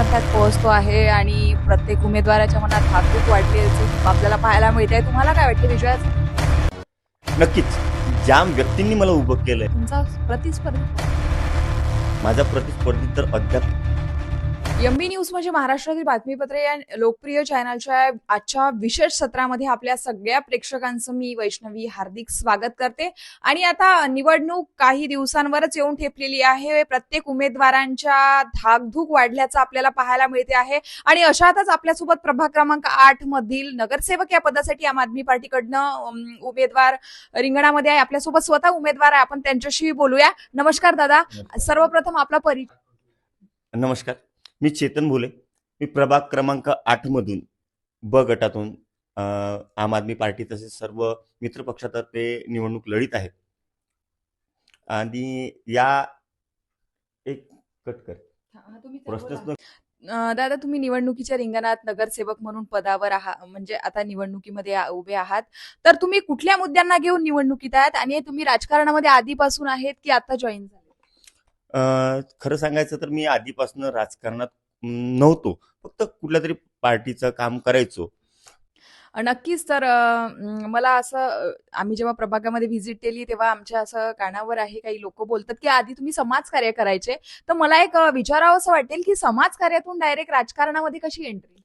टप्प्यात पोहोचतो आहे आणि प्रत्येक उमेदवाराच्या मनात वाढली आहे आपल्याला पाहायला मिळते तुम्हाला काय वाटते विजयात नक्कीच. ज्या व्यक्तींनी मला उभं केलंय तुमचा प्रतिस्पर्धी माझा प्रतिस्पर्धी तर अद्याप एमबी न्यूज म्हणजे महाराष्ट्रातील बातमीपत्रे या लोकप्रिय चॅनलच्या आजच्या विशेष सत्रामध्ये आपल्या सगळ्या प्रेक्षकांचं मी वैष्णवी हार्दिक स्वागत करते. आणि आता निवडणूक काही दिवसांवरच येऊन ठेपलेली आहे. प्रत्येक उमेदवारांच्या धाकधूक वाढल्याचं आपल्याला पाहायला मिळते आहे. आणि अशातच आपल्यासोबत प्रभाग क्रमांक आठ मधील नगरसेवक या पदासाठी आम आदमी पार्टीकडनं उमेदवार रिंगणामध्ये आहे. आपल्यासोबत स्वतः उमेदवार आहे. आपण त्यांच्याशी बोलूया. नमस्कार दादा. सर्वप्रथम आपला परिचय नमस्कार. मी चेतन भोले. मी प्रभाग क्रमांक आठ मधून ब गटातून आम आदमी पार्टी तसेच सर्व मित्र पक्षातर्फे निवडणूक लढीत आहेत. आणि या एक कट कर. प्रश्नच न- अं, दादा तुम्ही निवडणुकीच्या रिंगणात नगरसेवक म्हणून पदावर आहात म्हणजे आता निवडणुकीमध्ये उभे आहात. तर तुम्ही कुठल्या मुद्द्यांना घेऊन निवडणुकीत आहात? आणि तुम्ही राजकारणामध्ये आधीपासून आहेत की आता जॉईन झाले खरं सांगायचं तर मी आधीपासून राजकारणात नव्हतो. फक्त कुठल्या तरी पार्टीचं काम करायचो. नक्कीच तर मला असं आम्ही जेव्हा प्रभागामध्ये व्हिजिट केली तेव्हा आमच्या असं कानावर आहे काही लोक बोलतात की आधी तुम्ही समाजकार्य करायचे. तर मला एक विचारावं असं वाटेल की समाजकार्यातून डायरेक्ट राजकारणामध्ये कशी एंट्री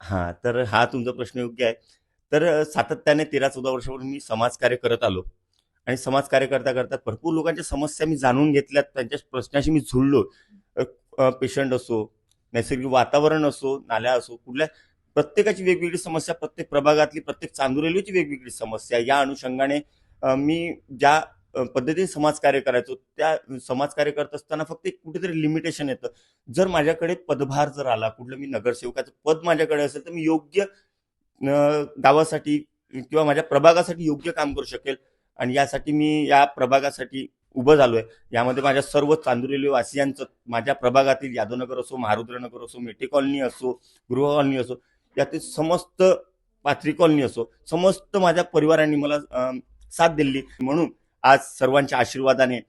हा तर हा तुमचा प्रश्न योग्य आहे. तर सातत्याने तेरा चौदा वर्षापासून मी समाजकार्य करत आलो. आणि समाजकार्य करता करता भरपूर लोकांच्या समस्या मी जाणून घेतल्यात. त्यांच्या प्रश्नाशी मी झुळलो पेशंट असो नैसर्गिक वातावरण असो नाल्या असो कुठल्या प्रत्येकाची वेगवेगळी समस्या प्रत्येक प्रभागातली प्रत्येक चांदुरेलीची वेगवेगळी समस्या. या अनुषंगाने मी ज्या पद्धतीने समाजकार्य करायचो त्या समाजकार्य करत असताना फक्त एक कुठेतरी लिमिटेशन येतं. जर माझ्याकडे पदभार जर आला कुठलं मी नगरसेवकाचं पद माझ्याकडे असेल तर मी योग्य गावासाठी किंवा माझ्या प्रभागासाठी योग्य काम करू शकेल. आणि यासाठी मी या प्रभागासाठी उभं झालोय. यामध्ये माझ्या सर्व चांदुरेली वासियांचं माझ्या प्रभागातील यादवनगर असो महारुद्रनगर असो मेटे कॉलनी असो गृह कॉलनी असो यातील समस्त पाथरी कॉलनी असो समस्त माझ्या परिवारांनी मला साथ दिली. म्हणून आज सर्वांच्या आशीर्वादाने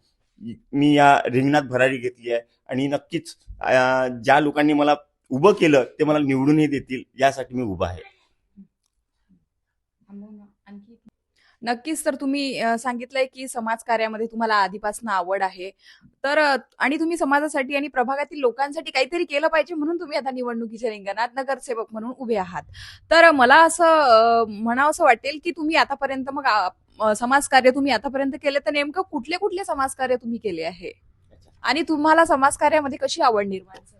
मी या रिंगणात भरारी घेतली आहे आणि नक्कीच ज्या लोकांनी मला उभं केलं ते मला निवडूनही देतील यासाठी मी उभा आहे. नक्कीच तर तुम्ही सांगितलंय की समाजकार्यामध्ये तुम्हाला आधीपासून आवड आहे. तर आणि तुम्ही समाजासाठी आणि प्रभागातील लोकांसाठी काहीतरी केलं पाहिजे म्हणून तुम्ही आता निवडणुकीच्या रिंगणात नगरसेवक म्हणून उभे आहात. तर मला असं म्हणावं असं वाटेल की तुम्ही आतापर्यंत मग समाजकार्य तुम्ही आतापर्यंत केले तर नेमकं कुठले कुठले समाजकार्य तुम्ही केले आहे? आणि तुम्हाला समाजकार्यामध्ये कशी आवड निर्माण झाली?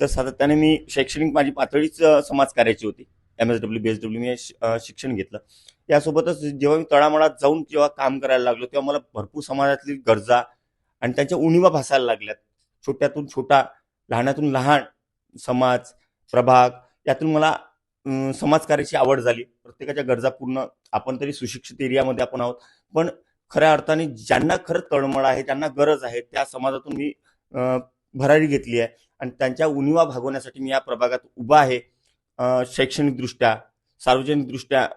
तर सातत्याने मी शैक्षणिक माझी पातळीच समाजकार्याची होती. M S W B S W मी शिक्षण घेतलं. यासोबतच जेव्हा मी तळामळात जाऊन जेव्हा काम करायला लागलो तेव्हा मला भरपूर समाजातली गरजा आणि त्यांच्या उणीवा भासायला लागल्यात. छोट्यातून छोटा लहानातून लहान समाज प्रभाग यातून मला समाजकार्याची आवड झाली. प्रत्येकाच्या गरजा पूर्ण आपण तरी सुशिक्षित एरियामध्ये आपण आहोत. पण खऱ्या अर्थाने ज्यांना खरं तळमळ आहे ज्यांना गरज आहे त्या समाजातून मी भरारी घेतली आहे. आणि त्यांच्या उणीवा भागवण्यासाठी मी या प्रभागात उभा आहे. शैक्षणिकदृष्ट्या सार्वजनिकदृष्ट्या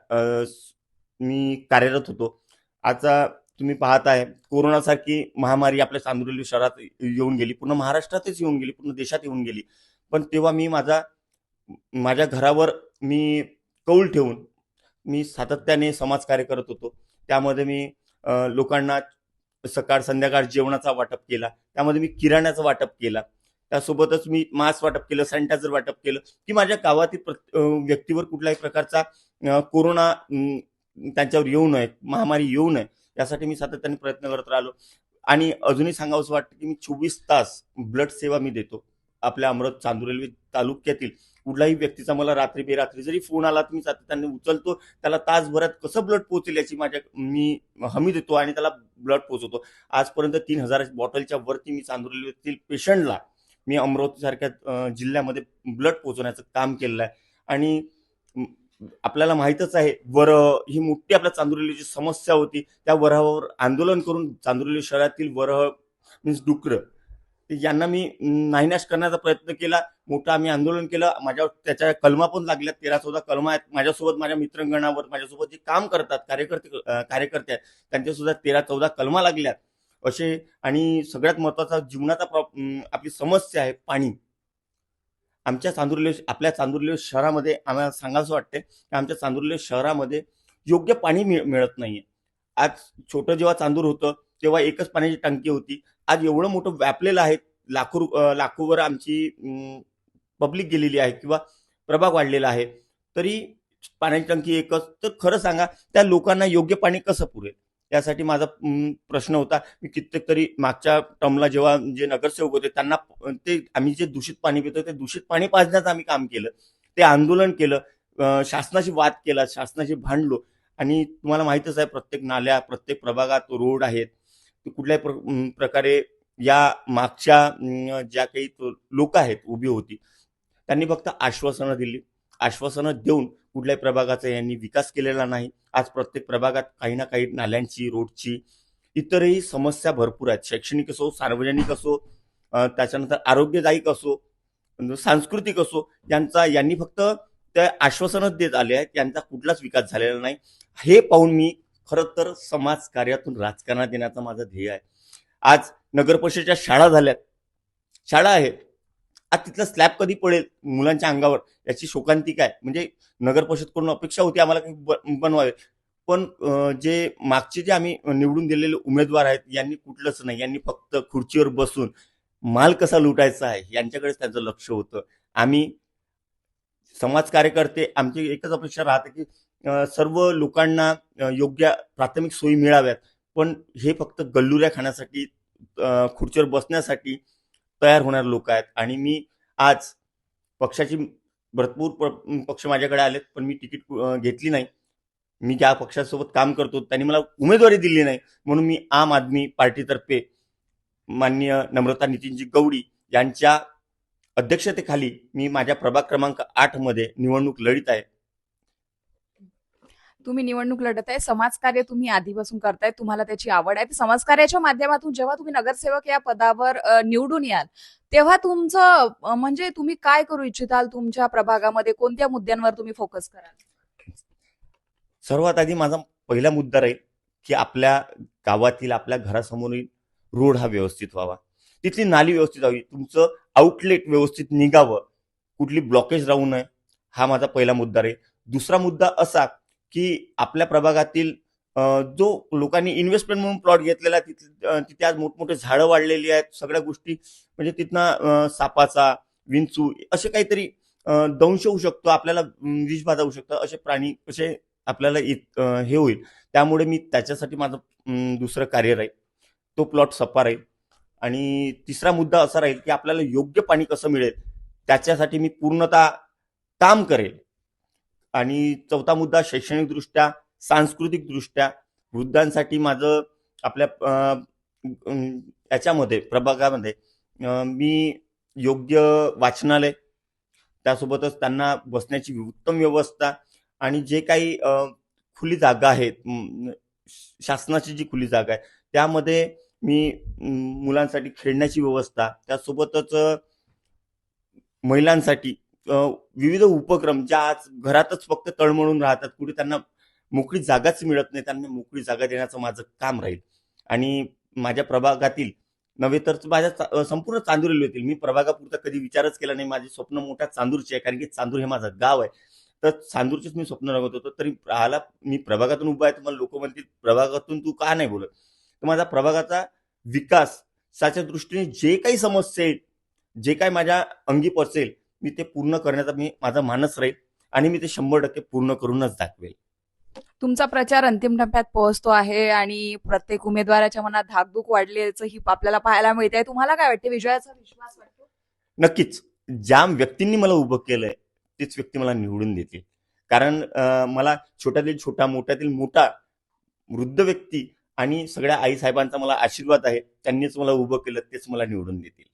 मी कार्यरत होतो. आता तुम्ही पाहत आहे कोरोनासारखी महामारी आपल्या चांदुरली शहरात येऊन गेली पूर्ण महाराष्ट्रातच येऊन गेली पूर्ण देशात येऊन गेली. पण तेव्हा मी माझा माझ्या घरावर मी कौल ठेवून मी सातत्याने समाजकार्य करत होतो. त्यामध्ये मी लोकांना सकाळ संध्याकाळ जेवणाचा वाटप केला. त्यामध्ये मी किराण्याचं वाटप केला. त्यासोबतच मी मास्क वाटप केलं सॅनिटायझर वाटप केलं की माझ्या गावातील व्यक्तीवर कुठल्याही प्रकारचा कोरोना त्यांच्यावर येऊ नये महामारी येऊ नये यासाठी मी सातत्याने प्रयत्न करत राहिलो. आणि अजूनही सांगावंसं वाटतं की मी चोवीस तास ब्लड सेवा मी देतो. आपल्या अमृत चांदूर तालुक्यातील कुठल्याही व्यक्तीचा मला रात्री बेरात्री जरी फोन आला तर मी सातत्याने उचलतो त्याला तासभरात कसं ब्लड पोहोचेल याची माझ्या मी हमी देतो आणि त्याला ब्लड पोहोचवतो. आजपर्यंत तीन हजार बॉटलच्या वरती मी चांदुर्लीतील पेशंटला मी अमरावतीसारख्या जिल्ह्यामध्ये ब्लड पोहोचवण्याचं काम केलेलं आहे. आणि आपल्याला माहीतच आहे वर ही मोठी आपल्या चांदुर्लीची समस्या होती त्या वरावर आंदोलन करून चांदुर्ली शहरातील वरह मीन्स डुकर यांना मी नाहीनाश करण्याचा प्रयत्न केला. मोठं आम्ही आंदोलन केलं. माझ्या त्याच्या कलमा पण लागल्या तेरा चौदा कलमा आहेत. माझ्यासोबत माझ्या मित्रंगणावर माझ्यासोबत जे काम करतात कार्यकर्ते कार्यकर्ते आहेत त्यांच्यासुद्धा तेरा चौदा कलमा लागल्यात. असे आणि सगळ्यात महत्त्वाचा जीवनाचा प्रॉब- आपली समस्या आहे पाणी. आमच्या चांदुर्ले आपल्या चांदुर्ले शहरामध्ये आम्हाला सांगावंसं वाटते की आमच्या चांदुर्ले शहरामध्ये योग्य पाणी मिळ मिळत नाहीये. आज छोटं जेव्हा चांदूर होतं तेव्हा एकच पाण्याची टंकी होती. आज एवढं मोठं व्यापलेलं आहे लाखो लाखोवर आमची पब्लिक गेलेली आहे किंवा प्रभाग वाढलेला आहे. तरी पाण्याची टंकी एकच. तर खरं सांगा त्या लोकांना योग्य पाणी कसं पुरेल? यासाठी माझा प्रश्न होता मी कित्येक तरी मागच्या टर्मला जेव्हा जे नगरसेवक होते त्यांना ते आम्ही जे दूषित पाणी पितो ते दूषित पाणी पाजण्याचं आम्ही काम केलं. ते आंदोलन केलं शासनाशी वाद केला शासनाशी भांडलो. आणि तुम्हाला माहितच आहे प्रत्येक नाल्या प्रत्येक प्रभागात रोड आहेत. कुठल्याही प्र- प्रकारे या मागच्या ज्या काही लोक आहेत उभी होती त्यांनी फक्त आश्वासनं दिली. आश्वासनं देऊन कुठल्याही प्रभागाचा यांनी विकास केलेला नाही. आज प्रत्येक प्रभागात काही ना काही नाल्यांची रोडची इतरही समस्या भरपूर आहेत. शैक्षणिक असो सार्वजनिक असो त्याच्यानंतर आरोग्यदायिक असो सांस्कृतिक असो यांचा यांनी फक्त त्या आश्वासनच देत आले आहेत यांचा कुठलाच विकास झालेला नाही. हे पाहून मी खरं तर समाज कार्यातून राजकारणात येण्याचं माझं ध्येय आहे. आज नगरपरिषदेच्या शाळा झाल्यात. शाळा आहेत. आज तिथला स्लॅब कधी पडेल? मुलांच्या अंगावर. याची शोकांतिका आहे म्हणजे नगर परिषदकडून अपेक्षा होती आम्हाला काही बनवावे. पण जे मागचे जे आम्ही निवडून दिलेले उमेदवार आहेत यांनी कुठलंच नाही. यांनी फक्त खुर्चीवर बसून माल कसा लुटायचा आहे यांच्याकडेच त्यांचं लक्ष होतं. आम्ही समाज कार्यकर्ते आमची एकच अपेक्षा राहते की सर्व लोकांना योग्य प्राथमिक सोयी मिळाव्यात. पण हे फक्त गल्लुऱ्या खाण्यासाठी खुर्चीवर बसण्यासाठी तयार होणारे लोक आहेत. आणि मी आज पक्षाची भरपूर प- पक्ष माझ्याकडे आलेत पण मी तिकीट घेतली नाही. मी ज्या पक्षासोबत काम करतो त्यांनी मला उमेदवारी दिली नाही. म्हणून मी आम आदमी पार्टीतर्फे माननीय नम्रता नितीनजी गौडी यांच्या अध्यक्षतेखाली मी माझ्या प्रभाग क्रमांक आठमध्ये निवडणूक लढीत आहे. तुम्ही निवडणूक लढत आहे समाजकार्य तुम्ही आधीपासून करताय तुम्हाला त्याची आवड आहे. तर समाजकार्याच्या माध्यमातून जेव्हा तुम्ही नगरसेवक या पदावर निवडून याल तेव्हा तुमचं म्हणजे तुम्ही काय करू इच्छिताल? तुमच्या प्रभागामध्ये कोणत्या मुद्द्यांवर तुम्ही फोकस कराल? सर्वात आधी माझा पहिला मुद्दा राहील की आपल्या गावातील आपल्या घरासमोरील रोड हा व्यवस्थित व्हावा. तिथली नाली व्यवस्थित व्हावी. तुमचं आउटलेट व्यवस्थित निघावं. कुठली ब्लॉकेज राहू नये हा माझा पहिला मुद्दा राहील. दुसरा मुद्दा असा की आपल्या प्रभागातील जो लोकांनी इन्व्हेस्टमेंट म्हणून प्लॉट घेतलेला आहे, तिथे तिथे आज मोठमोठे झाडं वाढलेली आहेत. सगळ्या गोष्टी म्हणजे तिथनं सापाचा विंचू असे काहीतरी दंश होऊ शकतो. आपल्याला विषबाधा होऊ शकतं. असे प्राणी असे आपल्याला हे होईल. त्यामुळे मी त्याच्यासाठी माझं दुसरं कार्य राहील. तो प्लॉट सपा राहील. आणि तिसरा मुद्दा असा राहील की आपल्याला योग्य पाणी कसं मिळेल त्याच्यासाठी मी पूर्णतः काम करेल. आणि चौथा मुद्दा शैक्षणिकदृष्ट्या सांस्कृतिकदृष्ट्या वृद्धांसाठी माझं आपल्या याच्यामध्ये प्रभागामध्ये मी योग्य वाचनालय त्यासोबतच त्यांना बसण्याची उत्तम व्यवस्था आणि जे काही खुली जागा आहेत शासनाची जी खुली जागा आहे त्यामध्ये मी मुलांसाठी खेळण्याची व्यवस्था त्यासोबतच महिलांसाठी विविध उपक्रम ज्या आज घरातच फक्त तळमळून राहतात कुठे त्यांना मोकळी जागाच मिळत नाही त्यांना मोकळी जागा देण्याचं माझं काम राहील. आणि माझ्या प्रभागातील नव्हे तर माझ्या संपूर्ण चांदूर होतील मी प्रभागापुरता कधी विचारच केला नाही. माझे स्वप्न मोठ्या चांदूरचे आहे कारण की चांदूर हे माझं गाव आहे. तर चांदूरचेच मी स्वप्न रंगत होतो. तरी राहायला मी प्रभागातून उभा आहे तुम्हाला लोक म्हणतील प्रभागातून तू का नाही बोलत? तर माझा प्रभागाचा विकास साच्या दृष्टीने जे काही समस्या आहेत जे काही माझ्या अंगी पसेल मी ते पूर्ण करण्याचा मी माझा मानस राहील आणि मी ते शंभर टक्के पूर्ण करूनच दाखवेल. तुमचा प्रचार अंतिम टप्प्यात पोहोचतो आहे आणि प्रत्येक उमेदवाराच्या मनात धाकधूक वाढल्याचं ही आपल्याला पाहायला मिळते तुम्हाला काय वाटते? विजयाचा विश्वास वाटतो नक्कीच. ज्या व्यक्तींनी मला उभं केलंय तीच व्यक्ती मला निवडून देतील. कारण मला छोट्यातील छोटा मोठ्यातील मोठा वृद्ध व्यक्ती आणि सगळ्या आई साहेबांचा मला आशीर्वाद आहे त्यांनीच मला उभं केलं तेच मला निवडून देतील.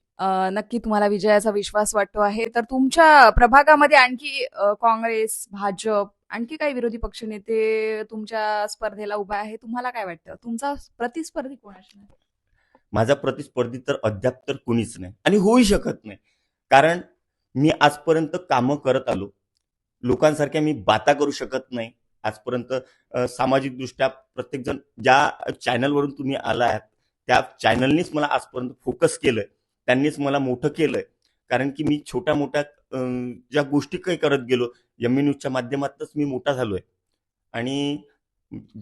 नक्की तुम्हाला विजयाचा विश्वास वाटतो आहे. तर तुमच्या प्रभागामध्ये आणखी काँग्रेस भाजप आणखी काही विरोधी पक्षनेते तुमच्या स्पर्धेला उभा आहे तुम्हाला काय वाटतं? तुमचा प्रतिस्पर्धी कोण असणार माझा प्रतिस्पर्धी तर अद्याप तर कुणीच नाही आणि होऊ शकत नाही. कारण मी आजपर्यंत कामं करत आलो. लोकांसारख्या मी बाता करू शकत नाही. आजपर्यंत सामाजिकदृष्ट्या प्रत्येकजण ज्या चॅनलवरून तुम्ही आला आहात त्या चॅनलनीच मला आजपर्यंत फोकस केलंय. त्यांनीच मला मोठं केलंय. कारण की मी छोट्या मोठ्या ज्या गोष्टी काही करत गेलो एम न्यूजच्या माध्यमातच मी मोठा झालोय. आणि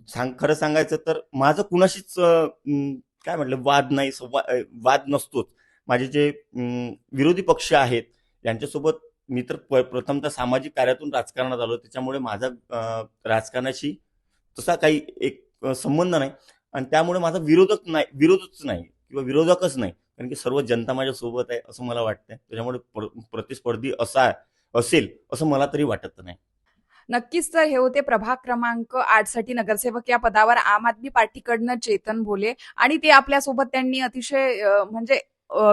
सांग खरं सांगायचं तर माझं कुणाशीच काय म्हटलं वाद नाही वाद नसतोच. माझे जे विरोधी पक्ष आहेत यांच्यासोबत मी तर प- प्रथमतः सामाजिक कार्यातून राजकारणात आलो. त्याच्यामुळे माझा राजकारणाशी तसा काही एक संबंध नाही. आणि त्यामुळे माझा विरोधक नाही विरोधच नाही किंवा विरोधकच नाही. कारण की सर्व जनता माझ्या सोबत आहे असं मला वाटतंय. त्याच्यामुळे प्रतिस्पर्धी असा असेल असं मला तरी वाटत नाही. नक्कीच तर हे होते प्रभाग क्रमांक आठसाठी नगरसेवक या पदावर आम आदमी पार्टीकडनं चेतन भोले आणि ते आपल्यासोबत त्यांनी अतिशय म्हणजे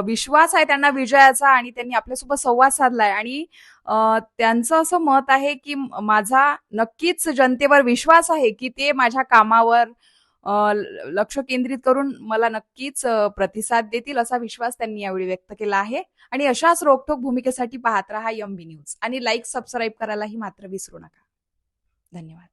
विश्वास आहे त्यांना विजयाचा आणि त्यांनी आपल्यासोबत संवाद साधलाय. आणि त्यांचं असं मत आहे की माझा नक्कीच जनतेवर विश्वास आहे की ते माझ्या कामावर लक्ष केंद्रित करून मला नक्कीच प्रतिसाद देतील असा विश्वास त्यांनी यावेळी व्यक्त केला आहे. आणि अशाच रोखोक भूमिकेसाठी पाहत राहा एम बी न्यूज. आणि लाईक सबस्क्राईब करायलाही मात्र विसरू नका. धन्यवाद.